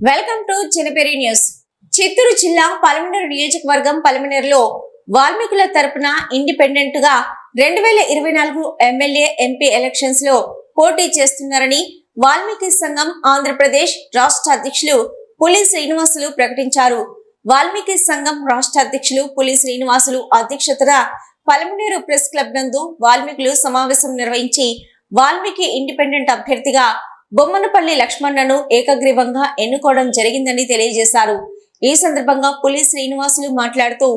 Welcome to Chinaperi news. Chittoor జిల్లా పలమనేరు నియోజకవర్గం పలమనేరులో వాల్మీకుల తరపున ఇండిపెండెంట్గా రెండు వేల ఇరవై నాలుగు ఎమ్మెల్యే ఎంపీ ఎలక్షన్స్లో పోటీ చేస్తున్నారని వాల్మీకి సంఘం ఆంధ్రప్రదేశ్ రాష్ట్ర అధ్యక్షులు పులి శ్రీనివాసులు ప్రకటించారు. వాల్మీకి సంఘం రాష్ట్ర అధ్యక్షులు పులి శ్రీనివాసులు అధ్యక్షతన పలమనేరు ప్రెస్ క్లబ్ నందు వాల్మీకులు సమావేశం నిర్వహించి వాల్మీకి ఇండిపెండెంట్ అభ్యర్థిగా బొమ్మనపల్లి లక్ష్మణ్ణను ఏకగ్రీవంగా ఎన్నుకోవడం జరిగిందని తెలియజేశారు. ఈ సందర్భంగా పులి శ్రీనివాసులు మాట్లాడుతూ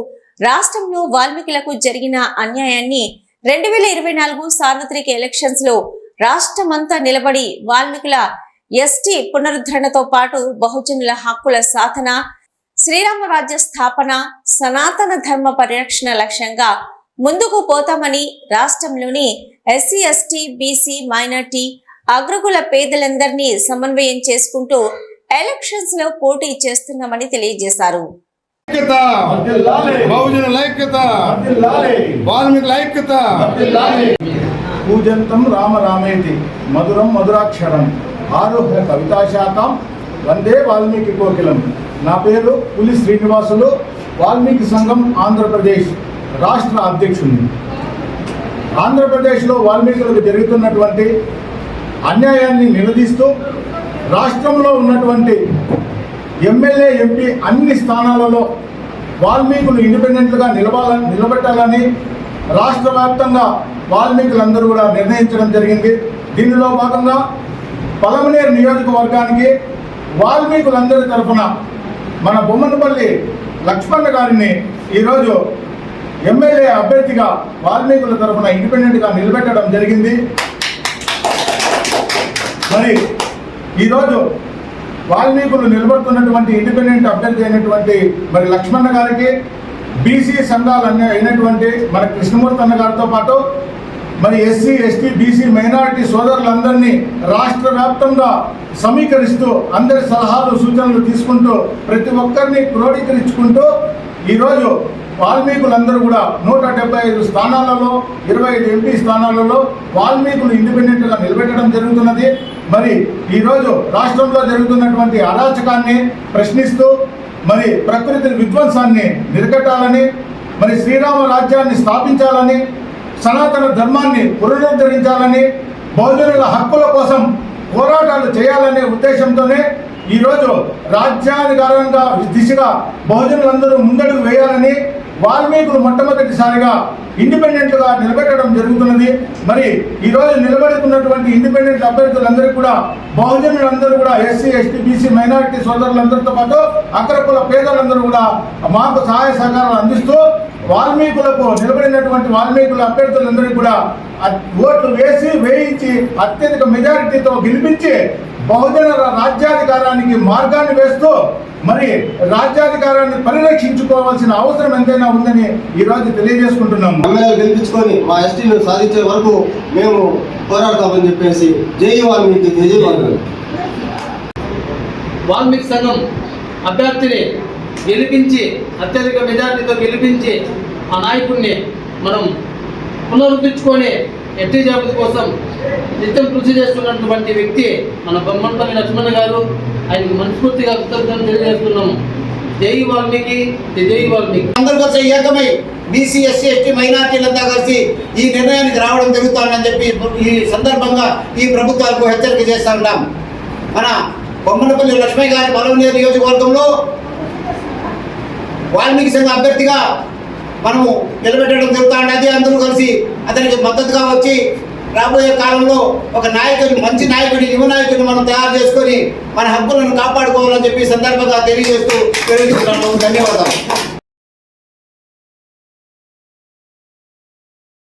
రాష్ట్రంలో వాల్మీకులకు జరిగిన అన్యాయాన్ని రెండు వేల ఇరవై నాలుగు సార్వత్రిక ఎలక్షన్స్లో రాష్ట్రమంతా నిలబడి వాల్మీకుల ఎస్టీ పునరుద్ధరణతో పాటు బహుజనుల హక్కుల సాధన శ్రీరామరాజ్య స్థాపన సనాతన ధర్మ పరిరక్షణ లక్ష్యంగా ముందుకు పోతామని రాష్ట్రంలోని ఎస్సీ ఎస్టీ బీసీ మైనార్టీ అగ్రకుల పేదలందరినీ సమన్వయం చేసుకుంటూ ఎలక్షన్స్లో పోటీ చేస్తున్నామని తెలియజేశారు. పూజంతం రామ రామేతి మధురం మధురాక్షరం ఆరోహ్య కవితాశాఖం వందే వాల్మీకి కోకిలం. నా పేరు పులి శ్రీనివాసులు వాల్మీకి సంఘం ఆంధ్రప్రదేశ్ రాష్ట్ర అధ్యక్షుడిని ఆంధ్రప్రదేశ్లో వాల్మీకులకు జరుగుతున్నటువంటి అన్యాయాన్ని నిలదీస్తూ రాష్ట్రంలో ఉన్నటువంటి ఎమ్మెల్యే ఎంపీ అన్ని స్థానాలలో వాల్మీకులు ఇండిపెండెంట్గా నిలవాలని నిలబెట్టాలని రాష్ట్ర వ్యాప్తంగా వాల్మీకులందరూ కూడా నిర్ణయించడం జరిగింది. దీనిలో భాగంగా పలమనేరు నియోజకవర్గానికి వాల్మీకులందరి తరఫున మన బొమ్మనపల్లి లక్ష్మణ గారిని ఈరోజు ఎమ్మెల్యే అభ్యర్థిగా వాల్మీకుల తరఫున ఇండిపెండెంట్గా నిలబెట్టడం జరిగింది. మరి ఈరోజు వాల్మీకులు నిలబడుతున్నటువంటి ఇండిపెండెంట్ అభ్యర్థి అయినటువంటి మరి లక్ష్మణ గారికి బీసీ సంఘాలు అనే అయినటువంటి మన కృష్ణమూర్తి అన్న గారితో పాటు మరి ఎస్సీ ఎస్టీ బీసీ మైనారిటీ సోదరులందరినీ రాష్ట్ర వ్యాప్తంగా సమీకరిస్తూ అందరి సలహాలు సూచనలు తీసుకుంటూ ప్రతి ఒక్కరిని క్రోడీకరించుకుంటూ ఈరోజు వాల్మీకులందరూ కూడా నూట డెబ్బై ఐదు స్థానాలలో ఇరవై ఐదు ఎంపీ స్థానాలలో వాల్మీకులు ఇండిపెండెంట్గా నిలబెట్టడం జరుగుతున్నది. మరి ఈరోజు రాష్ట్రంలో జరుగుతున్నటువంటి అరాచకాన్ని ప్రశ్నిస్తూ మరి ప్రకృతి విధ్వంసాన్ని నిరకట్టాలని మరి శ్రీరామ రాజ్యాన్ని స్థాపించాలని సనాతన ధర్మాన్ని పునరుద్ధరించాలని బౌద్ధుల హక్కుల కోసం పోరాటాలు చేయాలనే ఉద్దేశంతోనే ఈరోజు రాజ్యాధికారంగా దిశగా బహుజనులందరూ ముందడుగు వేయాలని వాల్మీకులు మొట్టమొదటిసారిగా ఇండిపెండెంట్గా నిలబెట్టడం జరుగుతున్నది. మరి ఈరోజు నిలబెడుతున్నటువంటి ఇండిపెండెంట్ అభ్యర్థులందరికీ కూడా బహుజనులందరూ కూడా ఎస్సీ ఎస్టీ బీసీ మైనారిటీ సోదరులందరితో పాటు అగ్రకుల పేదలందరూ కూడా మాకు సహాయ సహకారాలు అందిస్తూ వాల్మీకులకు నిలబడినటువంటి వాల్మీకుల అభ్యర్థులందరికీ కూడా ఓట్లు వేసి వేయించి అత్యధిక మెజారిటీతో గెలిపించి బహుజన రాజ్యాధికారానికి మార్గాన్ని వేస్తూ మరి రాజ్యాధికారాన్ని పరిరక్షించుకోవాల్సిన అవసరం ఎంతైనా ఉందని ఈరోజు తెలియజేసుకుంటున్నాము. ఎమ్మెల్యేలు గెలిపించుకొని మా ఎస్టీలు సాధించే వరకు మేము పోరాడతామని చెప్పేసి జై వాల్మీకి జై వాల్మీకి. వాల్మీకి సంఘం అభ్యర్థిని గెలిపించి అత్యధిక మెజార్టీతో గెలిపించి ఆ నాయకుడిని మనం పునరుద్ధరించుకొని ఎట్టి జాబ్ కోసం నిత్యం కృషి చేస్తున్నటువంటి వ్యక్తి మన బొమ్మనపల్లి లక్ష్మణ్ గారు. ఆయనకు మనస్ఫూర్తిగా కృతజ్ఞతలు తెలియజేస్తున్నాము. జై వాల్మీకి జై వాల్మీకి. అందరూ కలిసి ఏకమై బీసీ ఎస్సీ ఎస్టీ మైనార్టీలంతా కలిసి ఈ నిర్ణయానికి రావడం జరుగుతుందని చెప్పి ఈ సందర్భంగా ఈ ప్రభుత్వాలకు హెచ్చరిక చేస్తా ఉన్నాం. మన బొమ్మనపల్లి లక్ష్మయ్య గారి బలవనీయ నియోజకవర్గంలో వాల్మీకి సంఘ అభ్యర్థిగా మనము నిలబెట్టడం జరుగుతుంది అందరూ కలిసి అతనికి మద్దతుగా వచ్చి రాబోయే కాలంలో ఒక నాయకుడిని మంచి నాయకుడి యువ నాయకుడిని మనం తయారు చేసుకొని మన హక్కులను కాపాడుకోవాలని చెప్పి సందర్భంగా తెలియజేస్తూ తెలియజేస్తున్నాను. ధన్యవాదాలు.